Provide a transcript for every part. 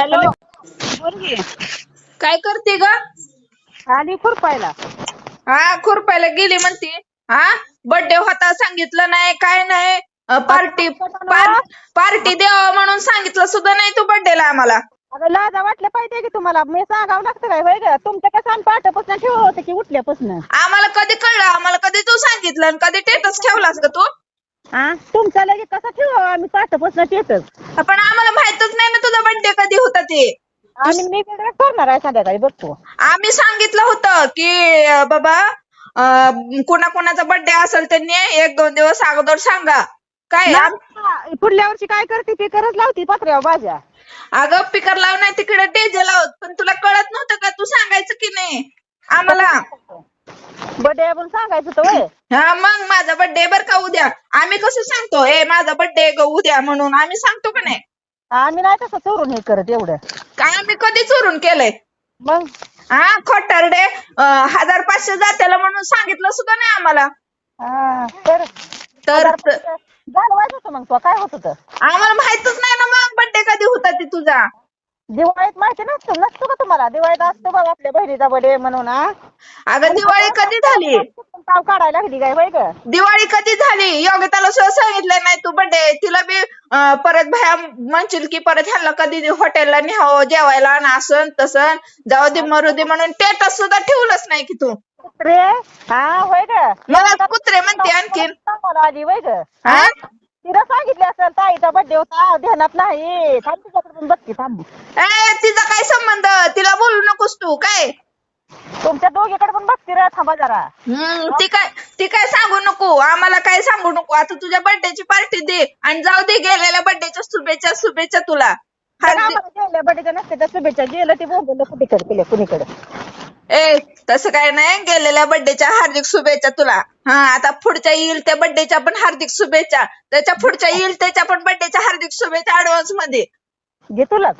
Hello. की काय करते ग? आली खुरपायला. हा खुरपायला गेली म्हणते. हा बर्थडे होता सांगितलं नाही काय नाही. पार्टी पार्टी द्यावं म्हणून सांगितलं सुद्धा नाही तू बर्थडेला आम्हाला. अगं लाजा वाटलं पाहिजे की तुम्हाला. मी सांगावं लागतं काय होय ग तुमच्या कसं आम्ही पाठापासून ठेवलं होतं की उठल्यापासून? आम्हाला कधी कळलं? आम्हाला कधी तू सांगितलं? आणि कधी टेटस ठेवलास ग तू? हा तुमचा लगे कसं ठेवावं आम्ही पाठापासून ठेवतच पण आम्हाला माहितच नाही ना तुझा बर्थडे कधी होता ते. आणि मी वेगळं करणार आहे संध्याकाळी बघतो. आम्ही सांगितलं होतं की अं, बाबा अं, कोणा कोणाचा बर्थडे असेल त्यांनी एक दोन दिवस अगोदर सांगा. काय? आम- ना, पुढल्या वर्षी काय करते ते करत लावती पत्र्यावर भाज्या. अगं पिकर लाव नाही तिकडे डीजे लावत पण तुला कळत नव्हतं का? तू सांगायचं की नाही? आम्हाला. बर्थडे आपण सांगायचं तर होय हा मग माझा बर्थडे बर का उद्या? आम्ही कसं सांगतो? ए माझा बर्थडे ग उद्या म्हणून. आम्ही सांगतो का नाही? आम्ही नाही तसं चोरून हे करत एवढं. काय आम्ही कधी चोरून केलंय? मग? हा खोटारडे अं, हजार पाचशे जात्याला म्हणून सांगितलं सुद्धा नाही आम्हाला. हा तर तर घालवायचं होतं मग तो. काय होत होतं? आम्हाला माहितच नाही ना मग. बर्थडे कधी होता ते तुझा? दिवाळीत माहिती नसतं नसतो का तुम्हाला? दिवाळीत असतो बघ आपल्या बहिणीचा बर्थडे म्हणून हा? अगं दिवाळी कधी झाली? ताव काढायला लागली काय होय ग? दिवाळी कधी झाली? योगिताला सुद्धा सांगितलं नाही तू बर्थडे तिला बी अं, परत भया म्हणशील की परत ह्याला कधी हॉटेलला न्यावं जेवायला आणि असं तसं. जाऊ दे मरू दे म्हणून टेटस सुद्धा ठेवलंच नाही की तू. रे हा होय ग. मला कुत्रे म्हणते आणखीन. सांगायला आली होय ग. हा? तिला सांगितलं असेल ताईचा बर्थडे होता ध्यानात नाही. थांब पण बघते थांब. ए तिचा काय संबंध? तिला बोलू नकोस तू काय? तुमच्या दोघीकडे पण बघते रे थांबा जरा. हम्म ती काय ती काय सांगू नको. आम्हाला काय सांगू नको. आता तुझ्या बर्थडेची पार्टी दे आणि जाऊ दे गेलेल्या बर्थडेच्या शुभेच्छा शुभेच्छा तुला. नसते त्या शुभेच्छा. गेलं ते बोललं कुठीकडे केलं कुणीकडे? ए तसं काय नाही. गेलेल्या बर्थडेच्या हार्दिक शुभेच्छा तुला. हा आता पुढच्या येईल त्या बर्थडेच्या पण हार्दिक शुभेच्छा. त्याच्या पुढच्या येईल त्याच्या पण बर्थडेच्या हार्दिक शुभेच्छा ऍडव्हान्समध्ये. घे तुला.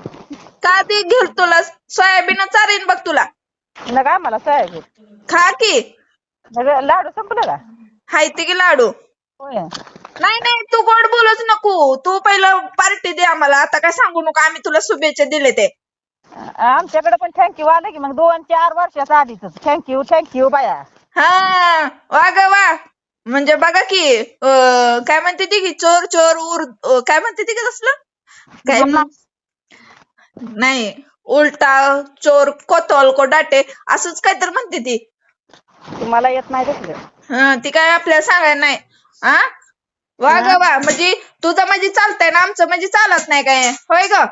का ती घेईल तुला? सोयाबीन चारीन बघ तुला. नका आम्हाला साहेब खा की. नका लाडू संपलं का? हाय ते की लाडू. होय. नाही नाही तू गोड बोलूच नको. तू पहिलं पार्टी दे आम्हाला. आता काय सांगू नको. आम्ही तुला शुभेच्छा दिले ते. आमच्याकडे पण थँक्यू आलं की मग दोन चार वर्षाच्या आधीच थँक्यू थँक्यू बाया. हा वा ग वा. म्हणजे बघा की अं, काय म्हणते ती की चोर चोर उर अं, काय म्हणते ती की तसलं? काय नाही. उलटा चोर कोतोल को डाटे असंच काहीतरी म्हणते ती. मला येत नाही तसलं हं, ती काय आपल्याला सांगायला नाही. हा वा ग वा म्हणजे तुझं म्हणजे चालतंय ना आमचं म्हणजे चालत नाही काय? होय ग?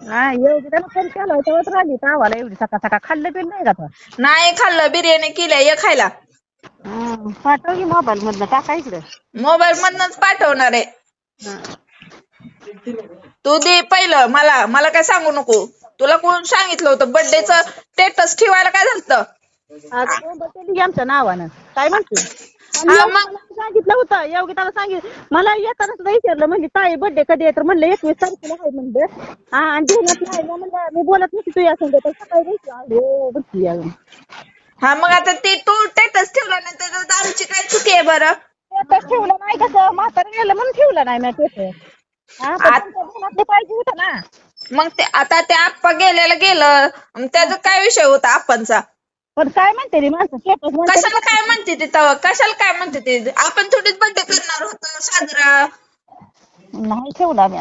हा एवढी त्याला फोन केला होता तेव्हाच राहिली तावाला एवढी. सकाळ सकाळ खाल्लं नाही का तो? नाही खाल्लं बिर्याणी केल्या ये खायला. पाठव की मोबाईल मधनं टाका इकडे. मोबाईल मधनच पाठवणार आहे. तू दे पहिलं मला मला काय सांगू नको. तुला कोण सांगितलं होतं? बर्थडेच स्टेटस ठेवायला काय झालं आज केली आमच्या नावानं? काय म्हणते? हा, मग- सांगितलं होतं योगी त्याला सांगितलं. मला येताना सुद्धा विचारलं म्हणजे ताई बर्थडे कधी आहे? तर म्हणलं एकवीस तारखेला आहे म्हणलं. हा आणि ध्यानात नाही मग म्हणलं मी बोलत नसते तुझ्या संग तर सकाळी हो बसली. हा मग आता ते तू स्टेटस ठेवला नाही तर आमची काय चुकी आहे बरं? Status ठेवलं नाही कसं? म्हातारं गेलं म्हणून ठेवलं नाही मी ते हा पण आत- तुमच्या पाहिजे होतं ना. मग ते आता ते आप्पा गेलेलं गेलं मग त्याचा काय विषय होता आप्पांचा? पण काय म्हणते ती माणसं? स्टेटस कशाला काय म्हणते ते तेव्हा कशाला काय म्हणते ते? आपण थोडीच बर्थडे करणार होतो साजरा. नाही ठेवला मी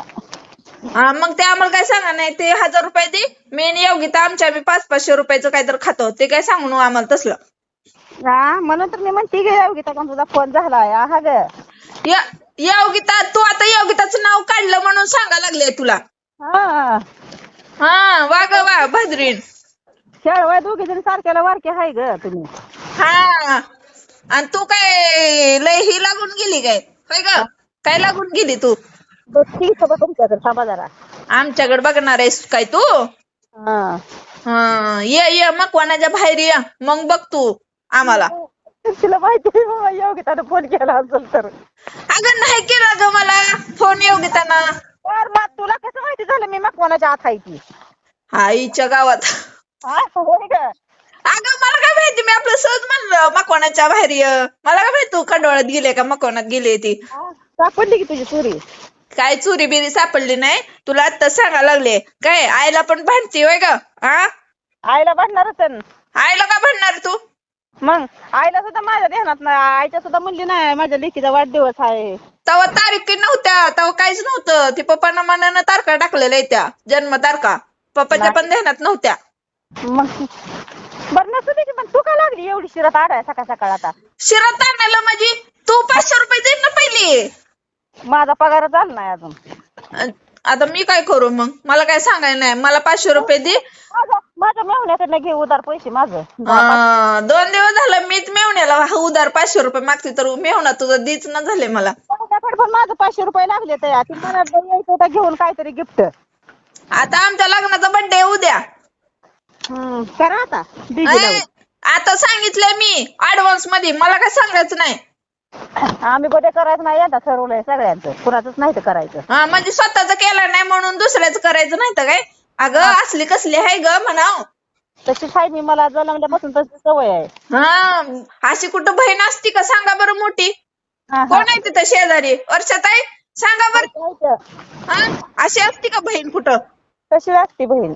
हा मग ते आम्हाला काय सांगा नाही? ते हजार रुपये दे. मी आणि योगिता आमच्या आम्ही पाच पाचशे रुपयाचं काहीतरी खातो. ते काय सांगू नको आम्हाला तसलं. हा म्हणून तर मी म्हणते गे योगिता का तुझा फोन झालाय हा ग. य- योगिता तू आता योगिताचं नाव काढलं म्हणून सांगा लागले तुला. हा. हा वा ग वा भद्रीन शेळवाय दोघी जण सारख्याला वारके हाय ग तुम्ही. हा आणि तू काय लय ही लागून गेली काय? होय ग काय लागून गेली तू? बघ ठीक आहे बघ तुमच्याकडे थांबा जरा. आमच्याकडे बघणार आहेस काय तू? हा. हा ये ये मग कोणाच्या बाहेर ये मग बघ तू आम्हाला. तिला माहिती आहे बाबा योगितानं फोन केला असेल तर. अगं नाही केला ग मला फोन योगिताना. तर मग तुला कसं माहिती झालं मी मकवानाच्या आत आहे ती? आईच्या गावात. हा होय ग. अगं मला काय माहिती मी आपलं सहज म्हणलं मकवानाच्या बाहेर ये? मला काय माहिती तू खंडोळ्यात गेले का? मकवानात गेली ती? हा, सापडली की तुझी चोरी? काय चोरी बिरी सापडली नाही? तुला आता सांगा लागले. काय आईला पण भांडती होय ग? हा? आईला भांडणारच आहे ना. आईला का भांडणार तू? मग आईला सुद्धा माझ्या ध्यानात नाही आईच्या सुद्धा म्हणली नाही माझ्या लेकीचा वाढदिवस आहे. तेव्हा तारीख नव्हत्या तेव्हा काहीच नव्हतं. ती पप्पांना मनानं तारखा टाकलेल्या त्या जन्म तारखा. पप्पाच्या पण ध्यानात नव्हत्या. मग बरं नसू दे की, पण तू का लागली एवढी शिरत आडाय सकाळ सकाळ आता? शिरात आणायला म्हणजे तू पाचशे रुपये दे ना पहिली. माझा पगार झाला नाही अजून. अन आता मी काय करू मग? मला काय सांगायला नाही. मला पाचशे रुपये दे. माझा माझ्या मेहण्याकडनं घे उधार पैसे माझं. अं, दोन दिवस झालं मीच मेवण्याला. हा उधार पाचशे रुपये मागते तर मेवणा तुझं दीच ना झाले मला. मेहण्याकडे पण माझं पाचशे रुपये लागले तर ती मला यायचं होतं घेऊन काहीतरी गिफ्ट. आता आमच्या लग्नाचा बर्थडे उद्या. करा आता. ऐ. आता सांगितलंय मी. ऍडव्हान्समध्ये. मला काय सांगायचं नाही. आम्ही बर्थडे करायचं नाही यंदा ठरवलंय सगळ्यांचं. कुणाचंच नाही तर करायचं. हा म्हणजे स्वतःच केलं नाही म्हणून दुसऱ्याच करायचं नाही तर काय? अगं असली कसली आहे ग म्हणाव. तशी आहे मी मला जन्मल्यापासून तशी सवय आहे. हा अशी कुठं बहीण असती का? सांगा बरं मोठी. हा, हा. कोण आहे तिथं शेजारी? वर्षाताई सांगा बरं. हा अशी असती का बहीण कुठं? तशी असते बहीण.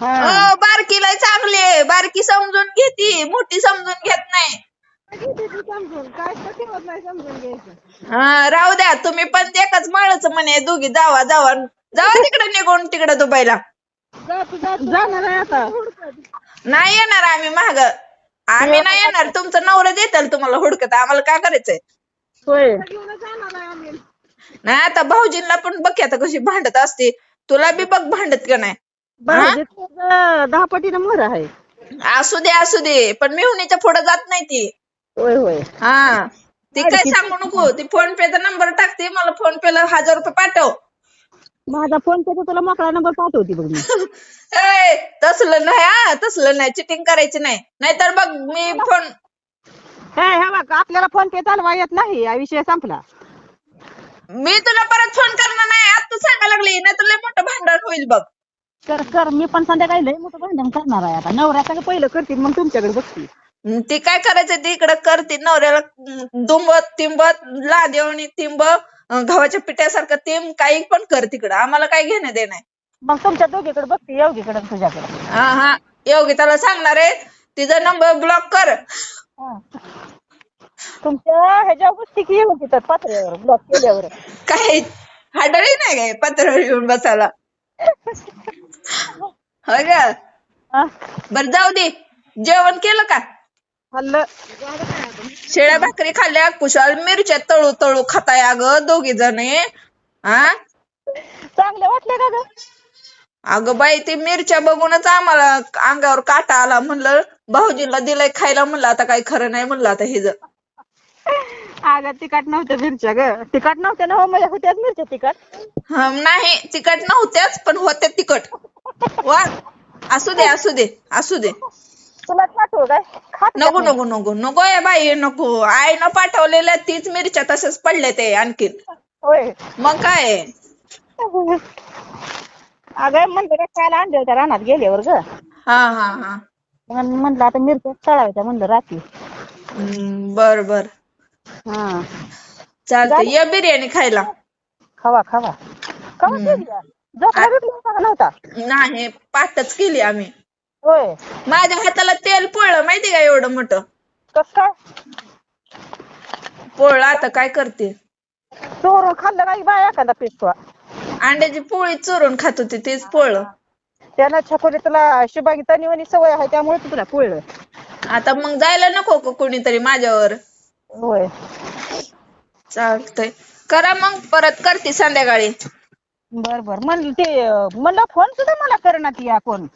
हा. अ, बारकीला चांगली आहे. बारकी समजून घेती मोठी समजून घेत नाही. हा राहू द्या तुम्ही पण एकच माळच म्हणे दोघी जावा जावा. जावा तिकडे निघून तिकडे दुबईला. जाणार आहे आता नाही येणार आम्ही महाग आम्ही नाही येणार. तुमचं नवरा देताल तुम्हाला हुडकत. आम्हाला काय करायचंय? होय. नाही आता भाऊजींना पण बघ की आता कशी भांडत असते. तुला बी बघ भांडत का नाही? दहा पटीनं मोर आहे. असू दे असू दे. पण मिहुनीच्या पुढे जात नाही ती. होय होय. हा. ती काय सांगू नको. ती फोन पेचा नंबर टाकते. मला फोन पेला हजार रुपये पाठव. माझा फोन पे तुला मोकळा नंबर पाठवते बघ मी. ए तसलं नाही हा. तसलं नाही. चिटिंग करायची नाही. नाहीतर बघ मी फोन काय हा बघ आपल्याला फोन पे चालवा येत नाही. हा विषय संपला. मी तुला परत फोन करणार नाही. आता तू सांगायला लागली. नाही तुला मोठं भांडण होईल बघ. कर कर. मी पण संध्याकाळी लय मोठं भांडण करणार आहे आता. नवऱ्याचं पहिलं करतील मग तुमच्याकडे बघतील ती काय करायचं ती इकडं करते नवऱ्याला दुंबत तिंबत लादेवणी तिंब गव्हाच्या पिठ्यासारखं तिंब काही पण कर तिकडं. आम्हाला काय घेणं देणं आहे मग तुमच्या दोघीकडे बघते योगीकडे आणि तुझ्याकडे. हा हा. योगिताला सांगणार आहे तिचा नंबर ब्लॉक कर. तुमच्या ह्याच्या गोष्टी की येऊन तिथं पात्र्यावर ब्लॉक केल्यावर. काय हाडळी नाही काय पत्रावर येऊन बसायला? होय ग हा? बर जाऊ दे. जेवण केलं का? हल्ल शेळ्या भाकरी खाल्ल्या कुशाल मिरच्या तळू तळू खाताय अगं दोघी जण. हा चांगले वाटले का ग? अगं बाई ती मिरच्या बघूनच आम्हाला अंगावर काटा आला म्हणलं भाऊजीला दिलंय खायला म्हणलं आता काही खरं नाही म्हणलं आता हिज अगं तिखट नव्हत्या मिरच्या ग. तिखट नव्हत्या ना हो माझ्या होत्याच मिरच्या तिखट? नाही तिखट नव्हत्याच पण होत्या तिखट. वा असू दे असू दे असू दे. तुला पाठवू काय खात नको नको नको नको आहे बाई नको. आईनं पाठवलेल्या तीच मिरच्या तशाच पडल्या ते आणखीन. होय. मग काय? अगं म्हणलं काय खायला आणले होत्या रानात गेल्यावर ग. हा हा हा. मग म्हणलं आता मिरच्या तळायच्या म्हणलं रात्री. हम्म, बर बर. हा. चालतंय ये बिर्याणी खायला. खावा खावा. खावा केली. झोपला बिपला होता का नव्हता? नाही पाठच केली आम्ही. होय. माझ्या हाताला तेल पोळलं माहिती का एवढं मोठं? कस काय? पोळलं आता काय करते? चोरून खाल्लं काय बाय एखादा पिसवा अंड्याची पोळी चोरून खात होती तेच पोळलं त्यानं छकोली तुला शुभागी तनिवनी सवय आहे त्यामुळे तू तुला पोळलं. आता मग जायला नको का कोणीतरी माझ्यावर? होय. चालतंय. करा मग परत करते संध्याकाळी. बर बर. म्हणलं ते अं, म्हणलं फोन सुद्धा मला करणार या कोण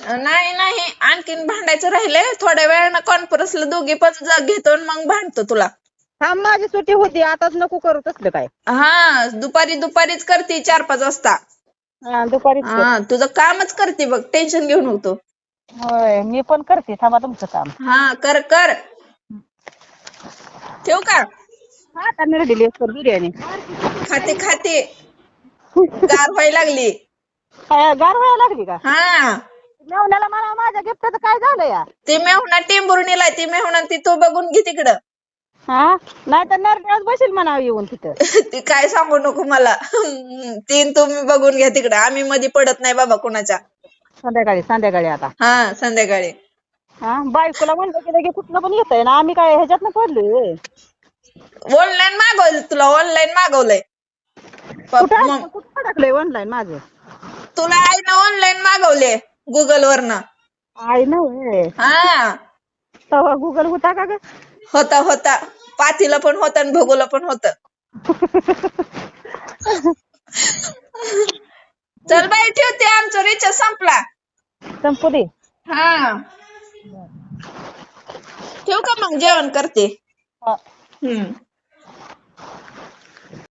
नाही नाही. आणखीन भांडायचं राहिलंय. थोड्या वेळानं कॉन्फरन्सला दोघी पण जा- घेतो आणि मग भांडतो तुला. हा माझी सुट्टी होती. आताच नको करू तसलं काय. हा दुपारी दुपारीच करते चार पाच वाजता. हा, दुपारीच कर. हा तुझं कामच करते बघ. टेन्शन घेऊ नको तू. होय मी पण करते. थांबा तुमचं काम. हा कर कर. ठेवू का? हा आता निर्डिली कर बिर्याणी. खाते खाते. गार व्हायला लागली. काय गार व्हायला लागली का? हा. मेवण्याला मला माझ्या गिफ्टचं काय झालं या? ती मेहुणा टेंभुर्णीला ती मेहुणा ती तू बघून घे तिकडं. हा? नाही तर नरड्यावर बसेल म्हणा येऊन तिथं. ती काय सांगू नको मला. तीन तुम्ही बघून घ्या तिकडे. आम्ही मध्ये पडत नाही बाबा कुणाच्या. संध्याकाळी संध्याकाळी आता. हा संध्याकाळी. हा? बायकोला म्हणलं की लगे कुठलं पण येतंय ना. आम्ही काय ह्याच्यात पडलोय ऑनलाईन मागवलं तुला ऑनलाईन मागवलंय. प- कुठं मग कुठं टाकलंय ऑनलाईन माझं तुला आईनं ऑनलाईन मागवले. गुगल वरनं. आई हा. तेव्हा गुगल होता का ग? होता होता. पातीला पण होता आणि भगोला पण होत. चल बाई ठेवते. आमचा रिचार्ज संपला. संपू दे. हा. ठेवू का मग? जेवण करते. हम्म.